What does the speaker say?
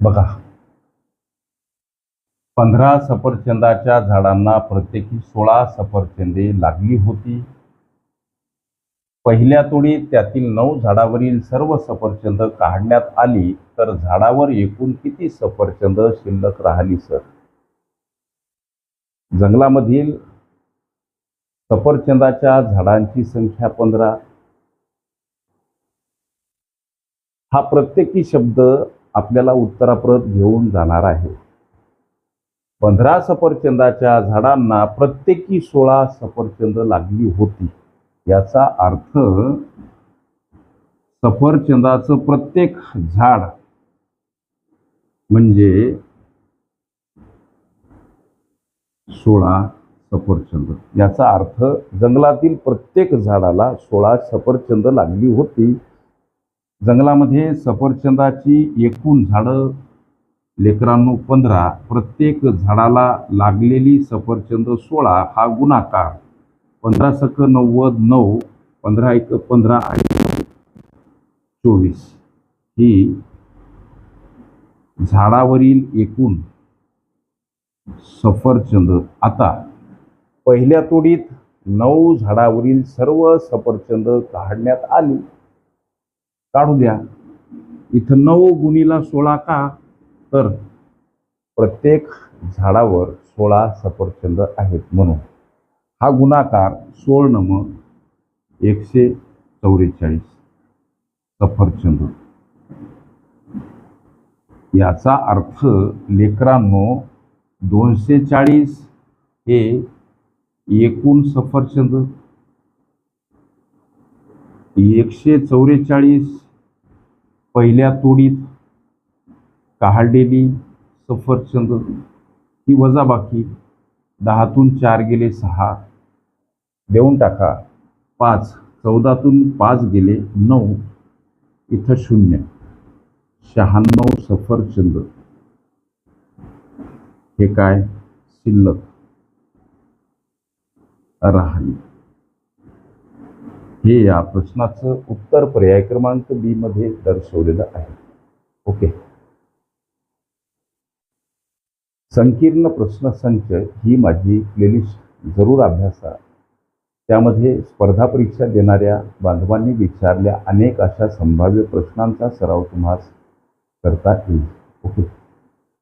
बघा. पंधरा सफरचंदाच्या झाडांना प्रत्येकी सोळा सफरचंदे लागली होती. पहिल्या तोडीत त्यातील नऊ झाडावरील सर्व सफरचंद काढण्यात आली तर झाडावर एकूण किती सफरचंद शिल्लक राहिली सर? जंगलामधील सफरचंदाच्या झाडांची संख्या पंधरा. हा प्रत्येकी शब्द आपल्याला उत्तराप्रत घेऊन जाणार आहे. पंधरा सफरचंदाच्या झाडांना प्रत्येकी सोळा सफरचंद लागली होती. याचा अर्थ सफरचंदाचं प्रत्येक झाड म्हणजे सोळा सफरचंद. याचा अर्थ जंगलातील प्रत्येक झाडाला सोळा सफरचंद लागली होती. जंगलामध्ये सफरचंदाची एकूण झाडं लेकरांनो पंधरा प्रत्येक झाडाला लागलेली सफरचंद सोळा हा गुणाकार. पंधरा सख नव्वद नऊ पंधरा एक पंधरा आणि चोवीस. ही झाडावरील एकूण सफरचंद. आता पहिल्या तोडीत नऊ झाडावरील सर्व सफरचंद काढण्यात आली. काढू द्या. इथं नऊ गुणीला सोळा का? तर प्रत्येक झाडावर सोळा सफरचंद आहेत म्हणून. हा गुणाकार सोळ नम एकशे चौवेचाळीस सफरचंद. याचा अर्थ लेकरांनो दोनशे चाळीस हे एकूण सफरचंद. एकशे चौवेचाळीस पहिल्या तोडीत काढलेली सफरचंद ही वजाबाकी दहातून चार गेले सहा. देऊन टाका. पाच. चौदातून पाच गेले नऊ. इथं शून्य. शहाण्णव सफरचंद. हे काय? शिल्लक. राहिली. हे या प्रश्नाचं उत्तर पर्याय क्रमांक बी मध्ये दर्शवलेलं आहे. ओके संकीर्ण प्रश्नसंच ही माझी प्लेलिस्ट जरूर अभ्यासा. त्यामध्ये स्पर्धा परीक्षा देणाऱ्या बांधवांनी विचारल्या अनेक अशा संभाव्य प्रश्नांचा सराव तुम्हाला करता येईल. ओके